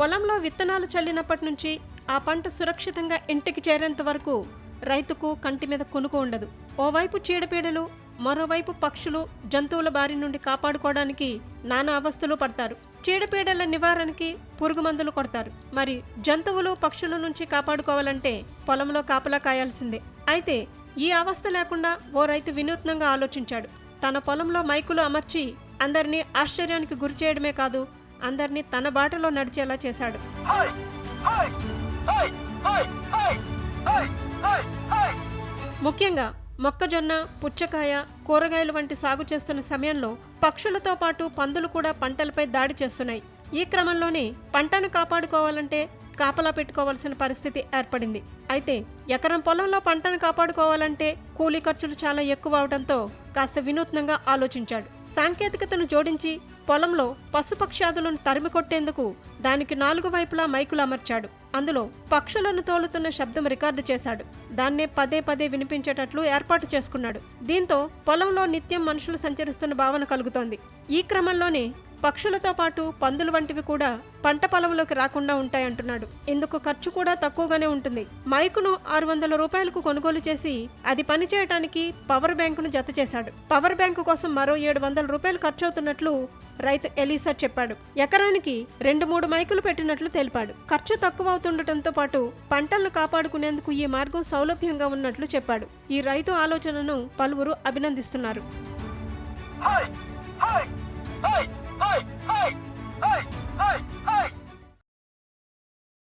పొలంలో విత్తనాలు చల్లినప్పటి నుంచి ఆ పంట సురక్షితంగా ఇంటికి చేరేంత వరకు రైతుకు కంటి మీద కొనుకు ఉండదు. ఓవైపు చీడపీడలు మరోవైపు పక్షులు జంతువుల బారి నుండి కాపాడుకోవడానికి నానా అవస్థలు పడతారు. చీడపీడల నివారణకి పురుగు మందులు కొడతారు. మరి జంతువులు పక్షుల నుంచి కాపాడుకోవాలంటే పొలంలో కాపలా కాయాల్సిందే. అయితే ఈ అవస్థ లేకుండా ఓ రైతు వినూత్నంగా ఆలోచించాడు. తన పొలంలో మైకులు అమర్చి అందరినీ ఆశ్చర్యానికి గురి చేయడమే కాదు అందరినీ తన బాటలో నడిచేలా చేశాడు. ముఖ్యంగా మొక్కజొన్న పుచ్చకాయ కూరగాయలు వంటి సాగు చేస్తున్న సమయంలో పక్షులతో పాటు పందులు కూడా పంటలపై దాడి చేస్తున్నాయి. ఈ క్రమంలోనే పంటను కాపాడుకోవాలంటే కాపలా పెట్టుకోవాల్సిన పరిస్థితి ఏర్పడింది. అయితే ఎకరం పొలంలో పంటను కాపాడుకోవాలంటే కూలీ ఖర్చులు చాలా ఎక్కువ అవడంతో కాస్త వినూత్నంగా ఆలోచించాడు. సాంకేతికతను జోడించి పొలంలో పశుపక్ష్యాదులను తరిమి కొట్టేందుకు దానికి నాలుగు వైపులా మైకులు అమర్చాడు. అందులో పక్షులను తోలుతున్న శబ్దం రికార్డు చేశాడు. దాన్నే పదే పదే వినిపించేటట్లు ఏర్పాటు చేసుకున్నాడు. దీంతో పొలంలో నిత్యం మనుషులు సంచరిస్తున్న భావన కలుగుతోంది. ఈ క్రమంలోనే పక్షులతో పాటు పందులు వంటివి కూడా పంట పొలంలోకి రాకుండా ఉంటాయంటున్నాడు. ఇందుకు ఖర్చు కూడా తక్కువగానే ఉంటుంది. మైకును ఆరు వందల రూపాయలకు కొనుగోలు చేసి అది పనిచేయటానికి పవర్ బ్యాంకును జత చేశాడు. పవర్ బ్యాంకు కోసం మరో ఏడు వందల రూపాయలు ఖర్చు అవుతున్నట్లు రైతు ఎలీసా చెప్పాడు. ఎకరానికి రెండు మూడు మైకులు పెట్టినట్లు తెలిపాడు. ఖర్చు తక్కువ అవుతుండటంతో పాటు పంటలను కాపాడుకునేందుకు ఈ మార్గం సౌలభ్యంగా ఉన్నట్లు చెప్పాడు. ఈ రైతు ఆలోచనను పలువురు అభినందిస్తున్నారు.